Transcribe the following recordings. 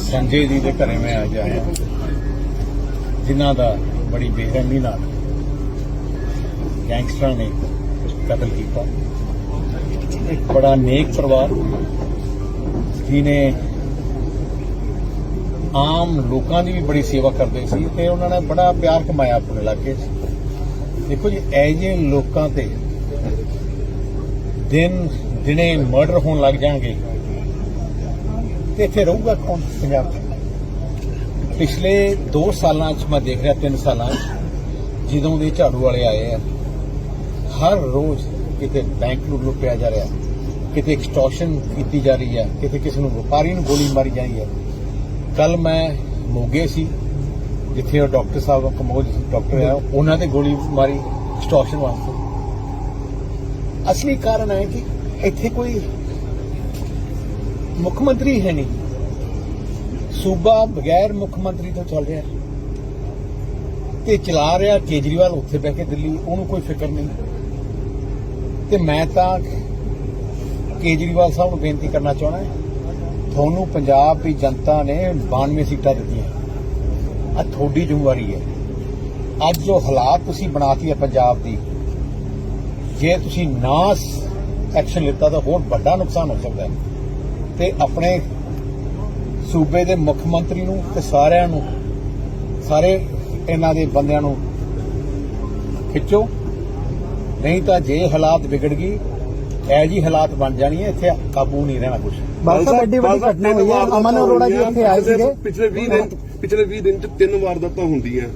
ਸੰਜੇ ਜੀ ਦੇ ਘਰੇ ਮੈਂ ਅੱਜ ਆਇਆ। ਜਿਨ੍ਹਾਂ ਦਾ ਬੜੀ ਬੇਰਹਿਮੀ ਨਾਲ ਗੈਂਗਸਟਰਾਂ ਨੇ ਕਤਲ ਕੀਤਾ। ਇੱਕ ਬੜਾ ਨੇਕ ਪਰਿਵਾਰ ਜਿਨੇ ਆਮ ਲੋਕਾਂ ਦੀ ਵੀ ਬੜੀ ਸੇਵਾ ਕਰਦੇ ਸੀ ਤੇ ਉਹਨਾਂ ਨੇ ਬੜਾ ਪਿਆਰ ਕਮਾਇਆ ਆਪਣੇ ਇਲਾਕੇ 'ਚ। ਦੇਖੋ ਜੀ ਐ ਜਿਹੇ ਲੋਕਾਂ ਤੇ ਦਿਨ ਦਿਨੇ ਮਰਡਰ ਹੋਣ ਲੱਗ ਜਾਣਗੇ। ਤੇ ਇੱਥੇ ਰਹੂਗਾ ਕੌਣ ਪੰਜਾਬ 'ਚ ਪਿਛਲੇ 2 ਸਾਲਾਂ 'ਚ ਮੈਂ ਦੇਖ ਰਿਹਾ 3 ਸਾਲਾਂ 'ਚ, ਜਦੋਂ ਦੇ ਝਾੜੂ ਵਾਲੇ ਆਏ ਆ, ਹਰ ਰੋਜ਼ ਕਿਤੇ ਬੈਂਕ ਨੂੰ ਲੁੱਟਿਆ ਜਾ ਰਿਹਾ, ਕਿਤੇ ਐਕਸਟੋਰਸ਼ਨ ਕੀਤੀ ਜਾ ਰਹੀ ਹੈ ਕਿਤੇ ਕਿਸੇ ਨੂੰ ਵਪਾਰੀ ਨੂੰ ਗੋਲੀ ਮਾਰੀ ਜਾਈ ਹੈ ਕੱਲ ਮੈਂ ਮੋਗੇ ਸੀ, ਜਿੱਥੇ ਉਹ ਡਾਕਟਰ ਸਾਹਿਬ ਕਮੋਜ ਡਾਕਟਰ ਆ, ਉਹਨਾਂ ਤੇ ਗੋਲੀ ਮਾਰੀ ਐਕਸਟੋਰਸ਼ਨ ਵਾਸਤੇ। ਅਸਲੀ ਕਾਰਨ ਹੈ ਕਿ ਇੱਥੇ ਕੋਈ ਮੁੱਖ ਮੰਤਰੀ ਹੈ ਨਹੀਂ। ਸੂਬਾ ਬਗੈਰ ਮੁੱਖ ਮੰਤਰੀ ਤੋਂ ਚੱਲ ਰਿਹਾ। ਤੇ ਚਲਾ ਰਿਹਾ ਕੇਜਰੀਵਾਲ ਉੱਥੇ ਬਹਿ ਕੇ ਦਿੱਲੀ, ਉਹਨੂੰ ਕੋਈ ਫਿਕਰ ਨਹੀਂ। ਤੇ ਮੈਂ ਤਾਂ ਕੇਜਰੀਵਾਲ ਸਾਹਿਬ ਨੂੰ ਬੇਨਤੀ ਕਰਨਾ ਚਾਹਣਾ ਤੁਹਾਨੂੰ ਪੰਜਾਬ ਦੀ ਜਨਤਾ ਨੇ 92 ਸੀਟਾਂ ਦਿੱਤੀਆਂ। ਆ ਤੁਹਾਡੀ ਜ਼ਿੰਮੇਵਾਰੀ ਹੈ। ਅੱਜ ਜੋ ਹਾਲਾਤ ਤੁਸੀਂ ਬਣਾਤੀ ਹੈ ਪੰਜਾਬ ਦੀ, ਜੇ ਤੁਸੀਂ ਨਾ ਐਕਸ਼ਨ ਲਿੱਤਾ ਤਾਂ ਹੋਰ ਵੱਡਾ ਨੁਕਸਾਨ ਹੋ ਸਕਦਾ ਹੈ। ਤੇ ਆਪਣੇ ਸੂਬੇ ਦੇ ਮੁੱਖ ਮੰਤਰੀ ਨੂੰ ਤੇ ਸਾਰਿਆਂ ਨੂੰ ਸਾਰੇ ਇਹਨਾਂ ਦੇ ਬੰਦਿਆਂ ਨੂੰ ਖਿੱਚੋ। ਨਹੀਂ ਤਾਂ ਜੇ ਹਾਲਾਤ ਵਿਗੜ ਗਈ ਐ ਜੀ ਹਾਲਾਤ ਬਣ ਜਾਣੀ ਹੈ ਇੱਥੇ ਕਾਬੂ ਨਹੀਂ ਰਹਿਣਾ ਕੁਝ ਬਾਲਸਾ ਵੱਡੀ ਵੱਡੀ ਘਟਨਾ ਹੋਈ ਹੈ। ਅਮਨ ਅਰੋੜਾ ਜੀ ਇੱਥੇ ਆਏ ਸੀਗੇ। ਪਿਛਲੇ 20 ਦਿਨ ਪਿਛਲੇ 20 ਦਿਨ ਚ ਤਿੰਨ ਵਾਰਦਾਤਾਂ ਹੁੰਦੀਆਂ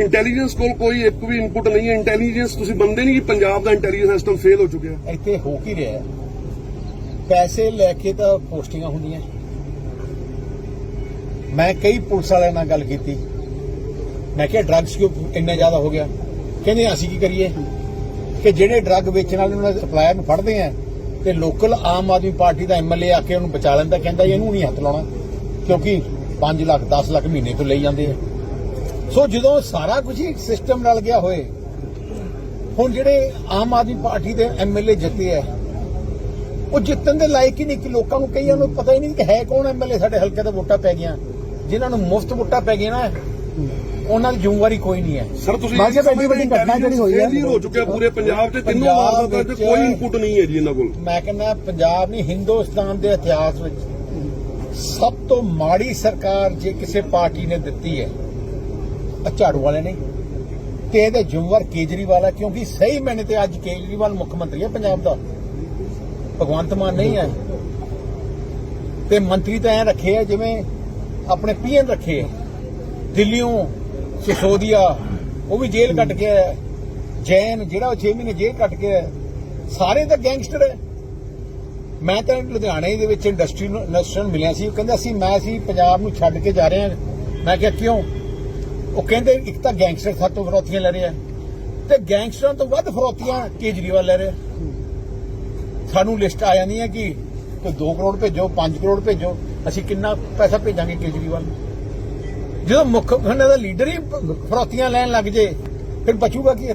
ਇੰਟੈਲੀਜੈਂਸ ਕੋਲ ਕੋਈ ਇੱਕ ਵੀ ਇਨਪੁਟ ਨਹੀਂ ਹੈ। ਇੰਟੈਲੀਜੈਂਸ ਤੁਸੀਂ ਬੰਦੇ ਨਹੀਂ ਕਿ ਪੰਜਾਬ ਦਾ ਇੰਟੈਲੀਜੈਂਸ ਸਿਸਟਮ ਫੇਲ ਹੋ ਚੁੱਕਿਆ। ਇੱਥੇ ਹੋ ਕੀ ਰਿਹਾ ਹੈ? ਪੈਸੇ ਲੈ ਕੇ ਤਾਂ ਪੋਸਟਿੰਗਾਂ ਹੁੰਦੀਆਂ। ਮੈਂ ਕਈ ਪੁਲਿਸ ਵਾਲਿਆਂ ਨਾਲ ਗੱਲ ਕੀਤੀ। ਮੈਂ ਕਿਹਾ ਡਰੱਗਸ ਕਿਉਂ ਇੰਨਾ ਜ਼ਿਆਦਾ ਹੋ ਗਿਆ? ਕਹਿੰਦੇ, ਅਸੀਂ ਕੀ ਕਰੀਏ? ਕਿ ਜਿਹੜੇ ਡਰੱਗ ਵੇਚਣ ਵਾਲੇ ਉਹਨਾਂ ਦੇ ਸਪਲਾਇਰ ਨੂੰ ਫੜਦੇ ਆ, ਤੇ ਲੋਕਲ ਆਮ ਆਦਮੀ ਪਾਰਟੀ ਦਾ ਐਮਐਲਏ ਆ ਕੇ ਉਹਨੂੰ ਬਚਾ ਲੈਂਦਾ, ਕਹਿੰਦਾ, ਇਹਨੂੰ ਨਹੀਂ ਹੱਥ ਲਾਉਣਾ, ਕਿਉਂਕਿ 5 ਲੱਖ 10 ਲੱਖ ਮਹੀਨੇ ਤੋਂ ਲਈ ਜਾਂਦੇ ਆ। ਸੋ ਜਦੋਂ ਸਾਰਾ ਕੁਝ ਹੀ ਸਿਸਟਮ ਨਾਲ ਗਿਆ ਹੋਏ, ਹੁਣ ਜਿਹੜੇ ਆਮ ਆਦਮੀ ਪਾਰਟੀ ਦੇ ਐਮਐਲਏ ਜਿੱਤੇ ਆ ਉਹ ਜਿੱਤਣ ਦੇ ਲਾਇਕ ਹੀ ਨਹੀਂ ਕਿ ਲੋਕਾਂ ਨੂੰ ਕਈਆਂ ਨੂੰ ਪਤਾ ਹੀ ਨਹੀਂ ਕਿ ਹੈ ਕੌਣ ਐਮਐਲਏ ਸਾਡੇ ਹਲਕੇ ਦਾ ਵੋਟਾਂ ਪੈ ਗਈਆਂ। ਜਿਨ੍ਹਾਂ ਨੂੰ ਮੁਫਤ ਵੋਟਾਂ ਪੈ ਗਈਆਂ ਨਾ ਉਹਨਾਂ ਦੀ ਜ਼ਿੰਮੇਵਾਰੀ ਕੋਈ ਨਹੀਂ ਹੈ। ਸਰ ਤੁਸੀਂ ਬਾਕੀ ਵੱਡੀ ਵੱਡੀ ਘਟਨਾ ਜਿਹੜੀ ਹੋਈ ਹੈ। ਹੋ ਚੁੱਕਿਆ ਪੂਰੇ ਪੰਜਾਬ 'ਚ ਤਿੰਨੋਂ ਵਾਰਦਾਤਾਂ 'ਚ ਕੋਈ ਇਨਪੁਟ ਨਹੀਂ ਹੈ ਜੀ ਇਹਨਾਂ ਕੋਲ। ਮੈਂ ਕਹਿੰਦਾ ਪੰਜਾਬ ਨਹੀਂ ਹਿੰਦੁਸਤਾਨ ਦੇ ਇਤਿਹਾਸ ਵਿੱਚ ਸਭ ਤੋਂ ਮਾੜੀ ਸਰਕਾਰ ਜੇ ਕਿਸੇ ਪਾਰਟੀ ਨੇ ਦਿੱਤੀ ਹੈ ਝਾੜੂ ਵਾਲੇ ਨੇ। ਤੇ ਇਹਦੇ ਜ਼ਿੰਮੇਵਾਰ ਕੇਜਰੀਵਾਲ ਹੈ ਕਿਉਂਕਿ ਸਹੀ ਮੈਨੇ ਤੇ ਅੱਜ ਕੇਜਰੀਵਾਲ ਮੁੱਖ ਮੰਤਰੀ ਹੈ ਪੰਜਾਬ ਦਾ। ਭਗਵੰਤ ਮਾਨ ਨਹੀਂ ਹੈ। ਤੇ ਮੰਤਰੀ ਤਾਂ ਐ ਰੱਖੇ ਆ ਜਿਵੇਂ ਆਪਣੇ ਪੀਐਨ ਰੱਖੇ ਆ। ਦਿੱਲੀੋਂ ਸਿਸੋਦੀਆ, ਉਹ ਵੀ ਜੇਲ੍ਹ ਕੱਟ ਕੇ ਆਇਆ। ਜੈਨ, ਜਿਹੜਾ ਉਹ 6 ਮਹੀਨੇ ਜੇਲ੍ਹ ਕੱਟ ਕੇ ਆਇਆ। ਸਾਰੇ ਤਾਂ ਗੈਂਗਸਟਰ ਹੈ ਮੈਂ ਤਾਂ ਲੁਧਿਆਣੇ ਦੇ ਵਿੱਚ ਇੰਡਸਟਰੀ ਨੂੰ ਇੰਡਸਟਰੀ ਨੂੰ ਮਿਲਿਆ ਸੀ। ਉਹ ਕਹਿੰਦਾ ਸੀ, ਮੈਂ ਸੀ ਪੰਜਾਬ ਨੂੰ ਛੱਡ ਕੇ ਜਾ ਰਹੇ ਹਾਂ। ਮੈਂ ਕਿਹਾ, ਕਿਉਂ? ਉਹ ਕਹਿੰਦੇ ਇੱਕ ਤਾਂ ਗੈਂਗਸਟਰ ਸਾਤੋਂ ਫਰੋਤੀਆਂ ਲੈ ਰਹੇ। ਆ ਤੇ ਗੈਂਗਸਟਰਾਂ ਤੋਂ ਵੱਧ ਫਰੋਤੀਆਂ ਕੇਜਰੀਵਾਲ ਲੈ ਰਿਹਾ। ਸਾਨੂੰ ਲਿਸਟ ਆ ਜਾਂਦੀ ਹੈ ਕਿ ਕੋਈ 2 ਕਰੋੜ ਭੇਜੋ 5 ਕਰੋੜ ਭੇਜੋ, ਅਸੀਂ ਕਿੰਨਾ ਪੈਸਾ ਭੇਜਾਂਗੇ ਕੇਜਰੀਵਾਲ ਨੂੰ? ਜਦੋਂ ਮੁੱਖ ਉਹਨਾਂ ਦਾ ਲੀਡਰ ਹੀ ਫਰੋਤੀਆਂ ਲੈਣ ਲੱਗ ਜੇ, ਫਿਰ ਬਚੂਗਾ ਕੀ